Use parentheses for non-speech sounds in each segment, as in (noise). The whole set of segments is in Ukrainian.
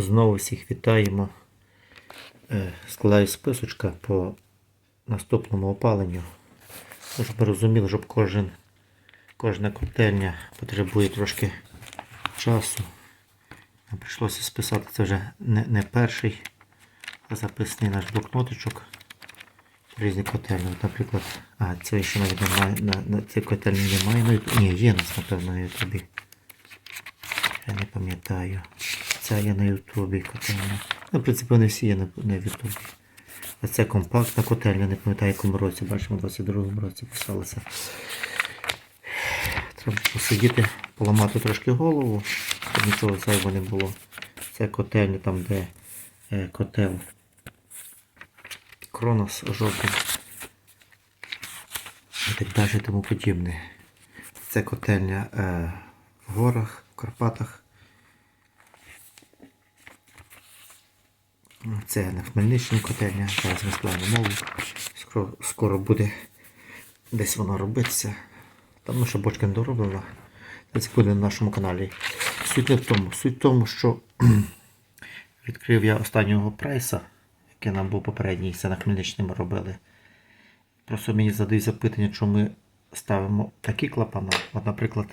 Знову всіх вітаємо. Е, Складаю списочка по наступному опаленню. Ну, Щоб ви розуміли, щоб кожен, кожна котельня потребує трошки часу. Нам прийшлося списати це вже не, не перший, а записаний наш блокнотичок. Різні котельні. От, наприклад, а, це ще навіть немає, на, на цій котельні немає. на Ні, є нас, напевно, на Ютубі. Я не пам'ятаю. Ця є на Ютубі котельня. Ну, в принципі, вони всі є на, Ютубі. А це компактна котельня, не пам'ятаю, якому році. Бачимо, в 22-му році писалося. Треба посидіти, поламати трошки голову, щоб нічого зайвого не було. Це котельня, там, де е, котел Кронос жовтий. І так далі тому подібне. Це котельня е, в горах, в Карпатах. Це на Хмельниччині котельня. Зараз ми складемо мову. Скоро, скоро буде десь вона робитися. Там ну, ще бочка не дороблена. Це буде на нашому каналі. Суть не в тому. Суть в тому, що (clears throat) відкрив я останнього прайса, який нам був попередній, це на Хмельниччині ми робили. Просто мені задають запитання, чому ми ставимо такі клапана. От, наприклад,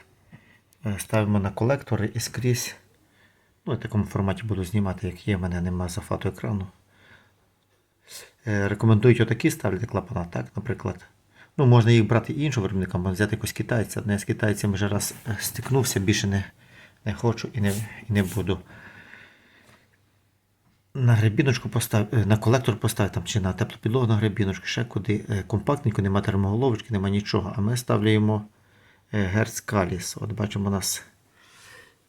е, ставимо на колектори і скрізь. Ну, в такому форматі буду знімати, як є, в мене нема зафату екрану. Е, Рекомендують отакі ставити клапана, так, наприклад. Ну, можна їх брати іншого виробника, можна взяти якось китайця. Не з китайцем вже раз е, стикнувся, більше не, не хочу і не, і не буду. На гребіночку постав, е, на колектор постав там, чи на теплу підлогу на гребіночку, ще куди компактненько, нема термоголовочки, нема нічого. А ми ставляємо Герц Каліс. От бачимо у нас.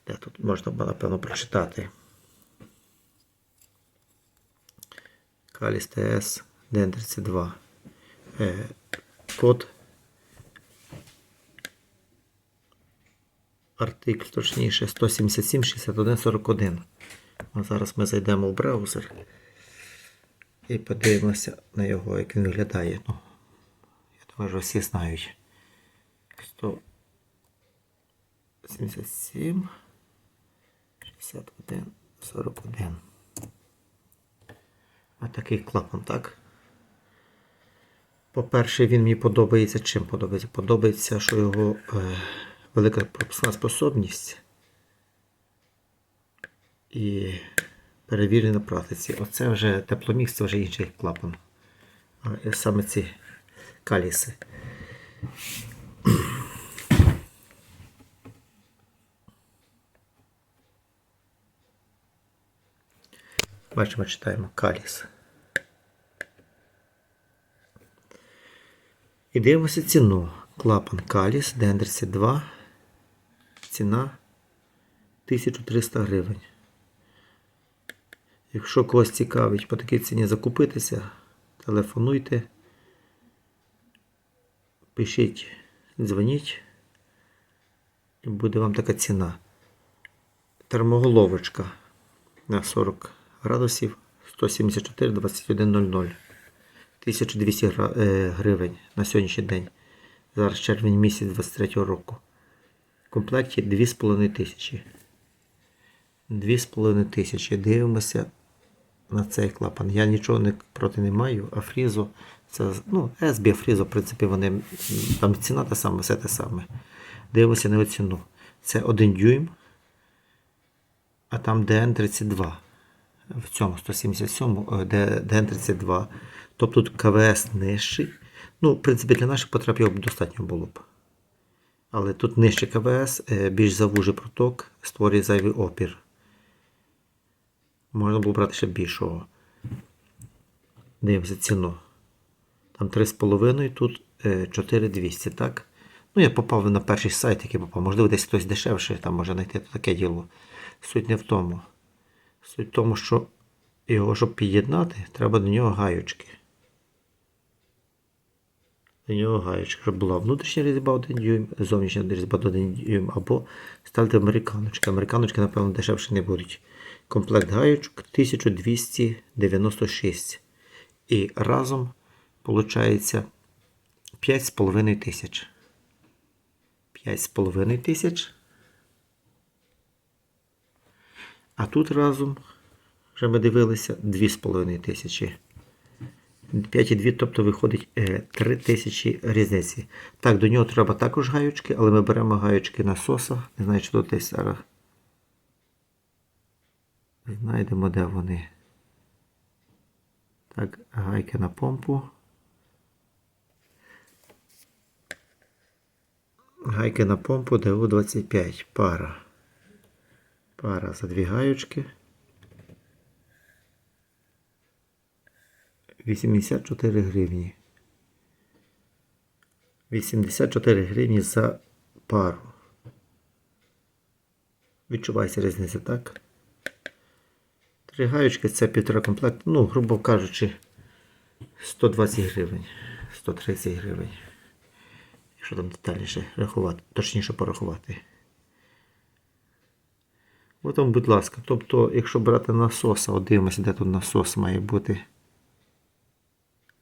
Де тут можна було, напевно, прочитати. Каліс ТС ДН32. Е, код. Артикль, точніше, 177 61 41. А зараз ми зайдемо в браузер і подивимося на його, як він виглядає. Ну, я думаю, що всі знають. 177 61 41. Ось такий клапан, так? По-перше, він мені подобається. Чим подобається? Подобається, що його е, велика пропускна способність і перевірені на практиці. Оце вже тепломікс, це вже інший клапан. А саме ці каліси. Бачимо, читаємо каліс. І дивимося ціну. Клапан Каліс, Дендерсі 2. Ціна 1300 гривень. Якщо когось цікавить по такій ціні закупитися, телефонуйте, пишіть, дзвоніть, буде вам така ціна. Термоголовочка на 40 градусів 174 2100. 1200 е, гривень на сьогоднішній день. Зараз червень місяць 23 року. В комплекті 2500 тисячі. 2,5 тисячі. Дивимося на цей клапан. Я нічого не, проти не маю, а фрізо. Це, ну, SB, фрізо, в принципі, вони, там ціна та сама, все те саме. Дивимося на ціну. Це 1 дюйм, а там DN32. В цьому 177 е, де- DN32. Тобто тут КВС нижчий. Ну, в принципі, для наших потреб його достатньо було б. Але тут нижче КВС, е, більш завужий проток, створює зайвий опір. Можна було брати ще більшого. Дивимося ціну. Там 3,5, тут е, 4200, так? Ну, я попав на перший сайт, який попав. Можливо, десь хтось дешевше там може знайти таке діло. Суть не в тому. Суть в тому, що його, щоб під'єднати, треба до нього гаючки. До нього гаючка, щоб була внутрішня різьба 1 дюйм, зовнішня різьба 1 дюйм, або ставити американочки. Американочки, напевно, дешевше не будуть. Комплект гаючок 1296. І разом виходить 5,5 тисяч. 5,5 тисяч. А тут разом Вже ми дивилися 2,5 тисячі. 5,2, тобто виходить 3 тисячі різниці. Так, до нього треба також гаючки, але ми беремо гаючки насоса. Не знаю, чи тут десь. Знайдемо, де вони. Так, гайки на помпу. Гайки на помпу ДУ-25. Пара. Пара за дві гаючки. 84 гривні. 84 гривні за пару. Відчувається різниця, так? Три гаючки це півтора комплект. Ну, грубо кажучи, 120 гривень. 130 гривень. Якщо там детальніше рахувати, точніше порахувати. От вам, будь ласка. Тобто, якщо брати насоса, от дивимося, де тут насос має бути.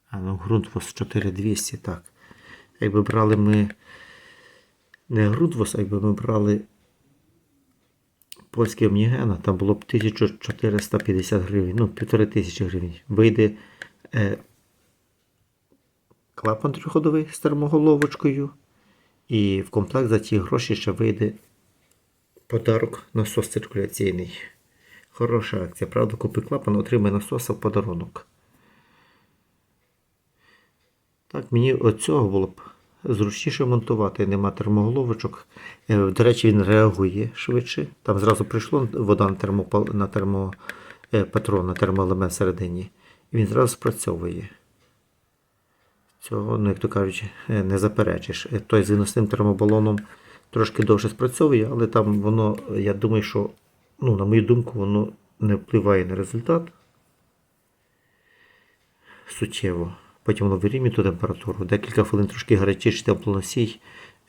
А ну, ґрунтвос 4200, так. Якби брали ми не ґрунтвос, а якби ми брали польський Omnigena, там було б 1450 гривень, ну, 1500 гривень. Вийде е, клапан трьохходовий з термоголовочкою. І в комплект за ті гроші ще вийде подарок насос циркуляційний. Хороша акція, правда, купи клапан, отримай насоса в подарунок. Так, мені оцього було б зручніше монтувати, нема термоголовочок. Е, До речі, він реагує швидше. Там зразу прийшло вода на, термопал... на термопатрон, на термоелемент всередині. І він зразу спрацьовує. Цього, ну, як то кажуть, е, не заперечиш. Е, Той з виносним термобалоном трошки довше спрацьовує, але там воно, я думаю, що, ну, на мою думку, воно не впливає на результат суттєво. Потім воно вирівнює ту температуру. Декілька хвилин трошки гарячіше теплоносій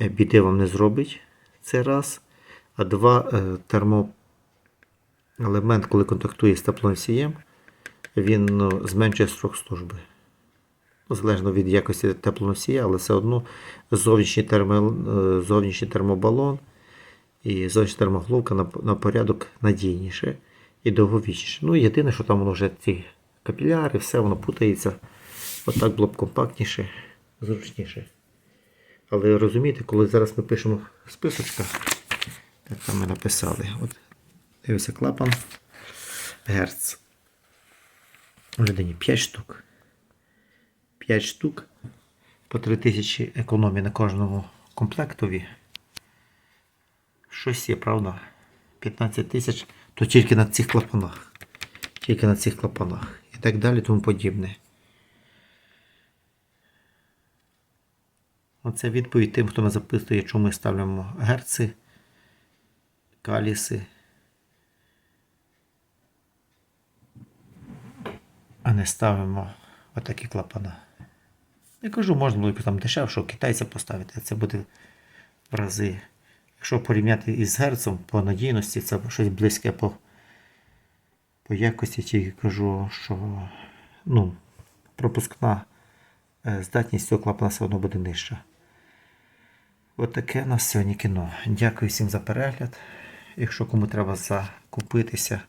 е, біди вам не зробить. Це раз. А два е, термоелемент, коли контактує з теплоносієм, він ну, зменшує строк служби. Залежно від якості теплоносія, але все одно зовнішній, термо, е, зовнішній термобалон і зовнішня термоголовка на, на порядок надійніше і довговічніше. Ну, єдине, що там вже ці капіляри, все воно путається. Отак було б компактніше, зручніше. Але розумієте, коли зараз ми пишемо списочка, як там ми написали, от дивися клапан Герц. У людині 5 штук. 5 штук по 3000 економії на кожному комплектові. Щось є, правда? 15 тисяч, то тільки на цих клапанах. Тільки на цих клапанах. І так далі, тому подібне. Оце відповідь тим, хто мене запитує, чому ми ставимо герци, каліси, а не ставимо отакі клапана. Я кажу, можна було там дешевше, китайця поставити, це буде в рази. Якщо порівняти із герцем по надійності, це щось близьке по, по якості, тільки кажу, що ну, пропускна е, здатність цього клапана все одно буде нижча. Отаке у нас сьогодні кіно. Дякую всім за перегляд. Якщо кому треба закупитися,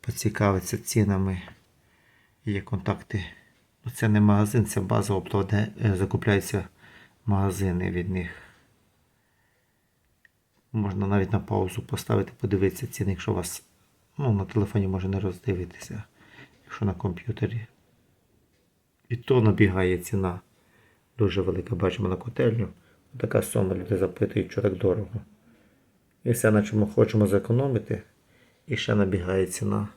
поцікавитися цінами, є контакти. Це не магазин, це база оптова, де закупляються магазини від них. Можна навіть на паузу поставити, подивитися ціни, якщо у вас ну, на телефоні може не роздивитися, якщо на комп'ютері. І то набігає ціна дуже велика. Бачимо на котельню. Така сума люди запитують, що так дорого. І все, на чому хочемо зекономити, і ще набігає ціна.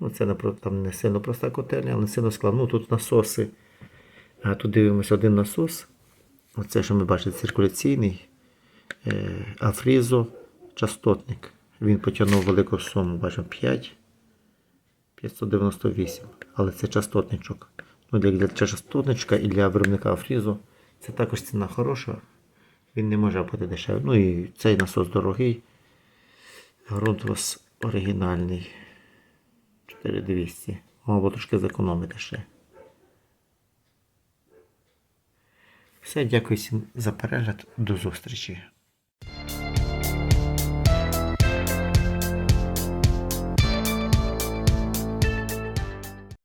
Ну, це там не сильно проста котельня, але не сильно складно. Ну, тут насоси. А тут дивимося один насос. Оце, що ми бачимо, циркуляційний. Е, Афрізо частотник. Він потягнув велику суму, бачимо 5. 598. Але це частотничок. Ну, для, для частотничка і для виробника Афрізо це також ціна хороша. Він не може бути дешевий. Ну і цей насос дорогий. Грунт у вас оригінальний. 4200. Мало трошки зекономити ще. Все, дякую всім за перегляд. До зустрічі.